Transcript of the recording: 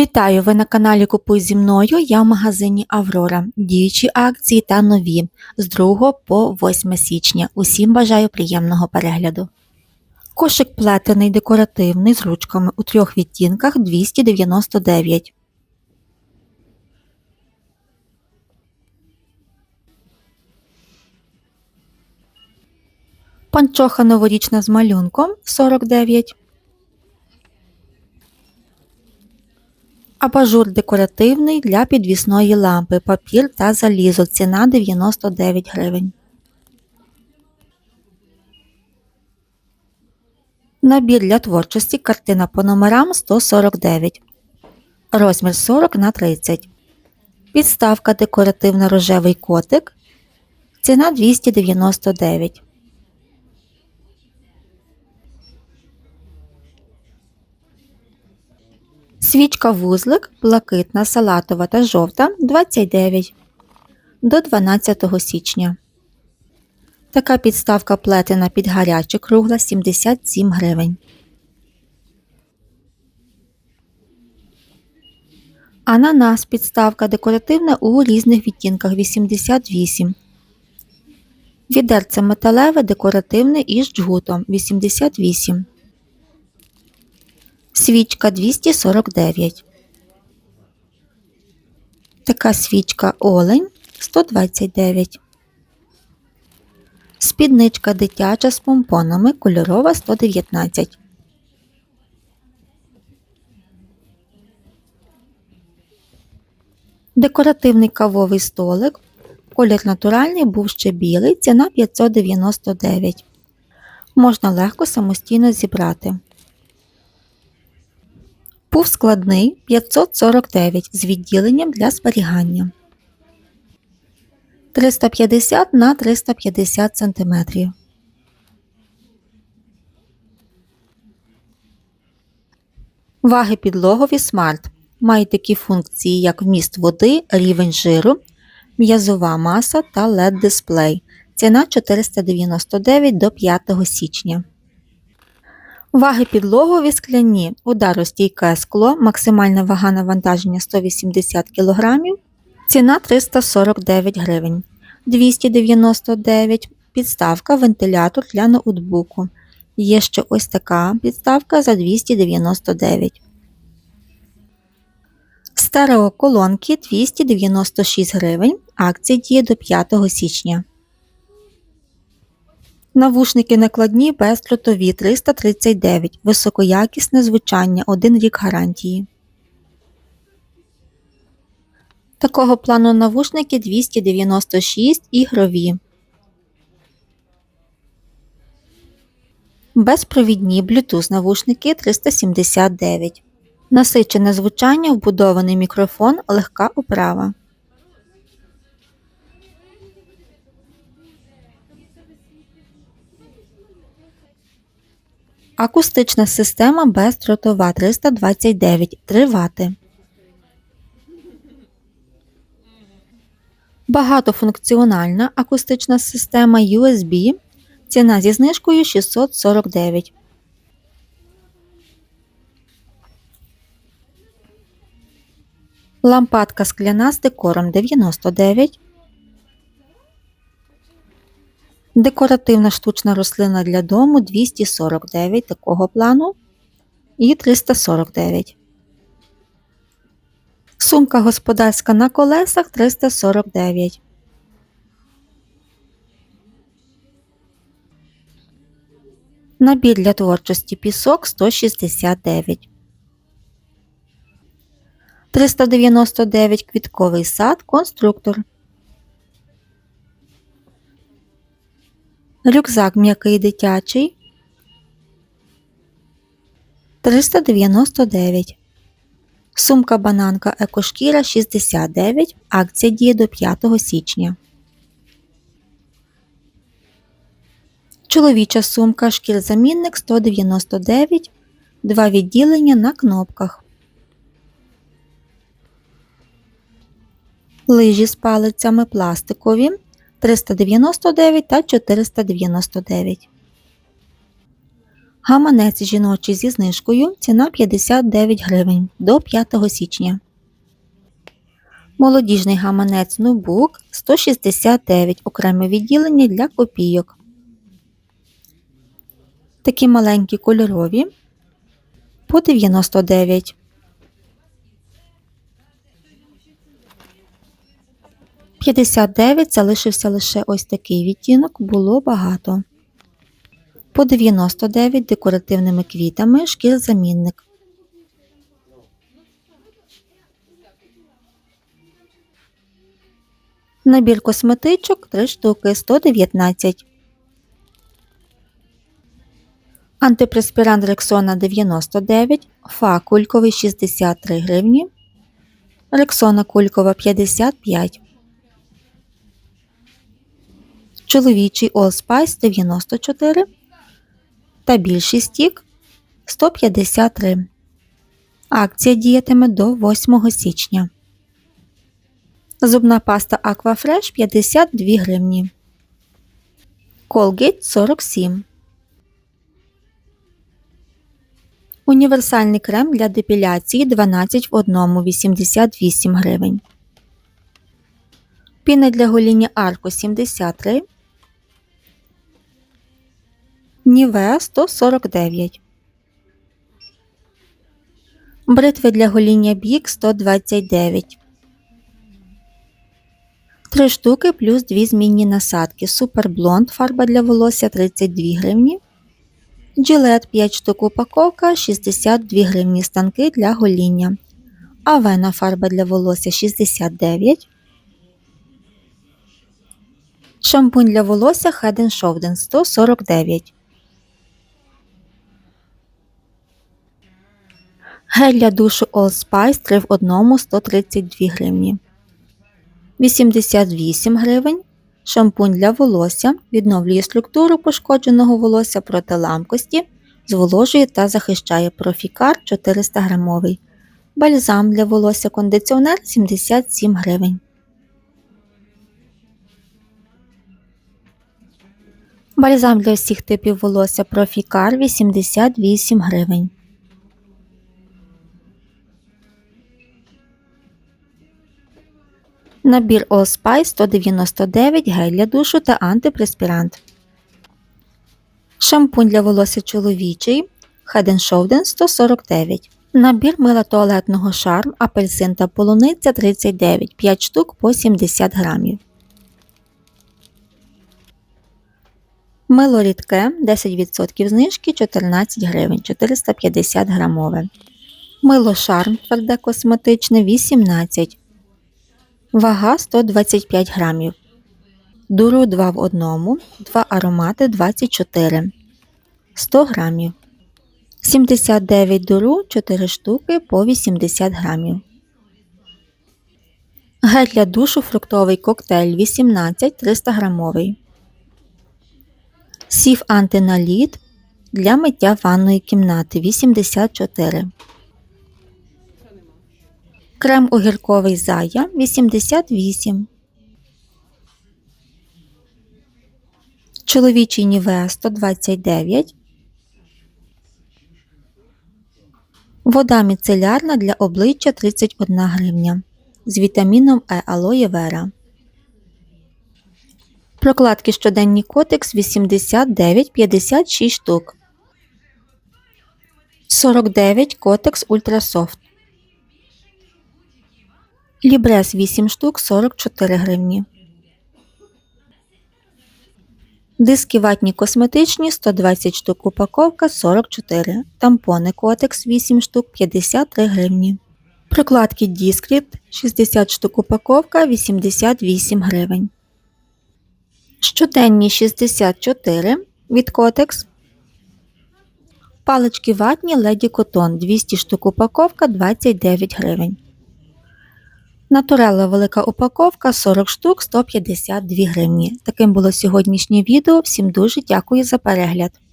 Вітаю! Ви на каналі Купуй зі мною. Я в магазині Аврора. Діючі акції та нові з 2 по 8 січня. Усім бажаю приємного перегляду. Кошик плетений декоративний з ручками у трьох відтінках 299. Панчоха новорічна з малюнком 49. Абажур декоративний для підвісної лампи, папір та залізо. Ціна 99 гривень. Набір для творчості картина по номерам 149. Розмір 40 на 30. Підставка декоративна рожевий котик. Ціна 299. Свічка вузлик, блакитна, салатова та жовта 29 до 12 січня. Така підставка плетена під гаряче кругла 77 гривень. Ананас підставка декоративна у різних відтінках 88. Відерце металеве декоративне із джгутом 88. Свічка 249. Така свічка олень 129. Спідничка дитяча з помпонами кольорова 119. Декоративний кавовий столик. Колір натуральний був ще білий, ціна 599. Можна легко самостійно зібрати. Пуф складний 549 з відділенням для зберігання 350 на 350 см. Ваги підлогові смарт мають такі функції, як вміст води, рівень жиру, м'язова маса та LED дисплей. Ціна 499 до 5 січня. Ваги підлогові скляні, ударостійке скло, максимальна вага навантаження 180 кг, ціна 349 гривень, 299 підставка вентилятор для ноутбуку. Є ще ось така підставка за 299. Стереоколонки 296 гривень. Акція діє до 5 січня. Навушники накладні бездротові 339, високоякісне звучання 1 рік гарантії. Такого плану навушники 296 ігрові. Безпровідні Bluetooth навушники 379. Насичене звучання, вбудований мікрофон, легка оправа. Акустична система бездротова 329 3 Вт. Багатофункціональна акустична система USB. Ціна зі знижкою 649. Лампадка скляна з декором 99. Декоративна штучна рослина для дому 249 такого плану і 349. Сумка господарська на колесах 349. Набір для творчості пісок 169. 399 квітковий сад конструктор. Рюкзак м'який дитячий 399. Сумка бананка екошкіра 69. Акція діє до 5 січня. Чоловіча сумка шкірзамінник 199. Два відділення на кнопках. Лижі з палицями пластикові 399 та 499. Гаманець жіночий зі знижкою ціна 59 гривень до 5 січня. Молодіжний гаманець ноутбук 169 окреме відділення для копійок. Такі маленькі кольорові по 99. П'ятдесят дев'ять залишився лише ось такий відтінок, було багато. По 99 декоративними квітами шкірзамінник. Набір косметичок 3 штуки 119. Антипреспірант Рексона 99, Фа кульковий 63 гривні. Рексона кулькова 55. Чоловічий All Spice 94 та більший стік 153. Акція діятиме до 8 січня. Зубна паста Aquafresh 52 гривні. Colgate 47. Універсальний крем для депіляції 12 в 1 88 гривень. Піна для гоління Арко 73. Нівеа 149. Бритви для гоління Бік 129. 3 штуки плюс 2 змінні насадки. Супер блонд фарба для волосся 32 гривні. Джилет 5 штук упаковка 62 гривні станки для гоління. Авена фарба для волосся 69. Шампунь для волосся Head Shoulder 149. Гель для душу All Spice 3 в 1 132 гривні. 88 гривень. Шампунь для волосся відновлює структуру пошкодженого волосся проти ламкості, зволожує та захищає профікар 400 грамовий. Бальзам для волосся кондиціонер 77 гривень. Бальзам для всіх типів волосся профікар 88 гривень. Набір Allspice 199 гель для душу та антипреспірант. Шампунь для волосся чоловічий Head Shoulder 149. Набір мила туалетного шарм, апельсин та полуниця 39, 5 штук по 70 грамів. Мило рідке 10% знижки 14 гривень 450 грамове. Мило шарм тверде косметичне 18 Вага 125 грамів. Дуру 2 в 1, 2 аромати 24, 100 грамів. 79 дуру 4 штуки по 80 грамів. Гель для душу фруктовий коктейль 18 300 грамовий. Сів антиналіт для миття ванної кімнати 84. Крем огірковий зая 88. Чоловічий Нівеа 129. Вода міцелярна для обличчя 31 гривня. З вітаміном Е алоє вера. Прокладки щоденні котекс 89 56 штук. 49 котекс ультрасофт. Лібрес 8 штук 44 гривні. Диски ватні косметичні 120 штук упаковка 44. Тампони Котекс 8 штук 53 гривні. Прокладки Discreet 60 штук упаковка 88 гривень. Щоденні 64 від Котекс. Палички ватні Lady Cotton 200 штук упаковка 29 гривень. Натурелла велика упаковка 40 штук 152 гривні. Таким було сьогоднішнє відео. Всім дуже дякую за перегляд.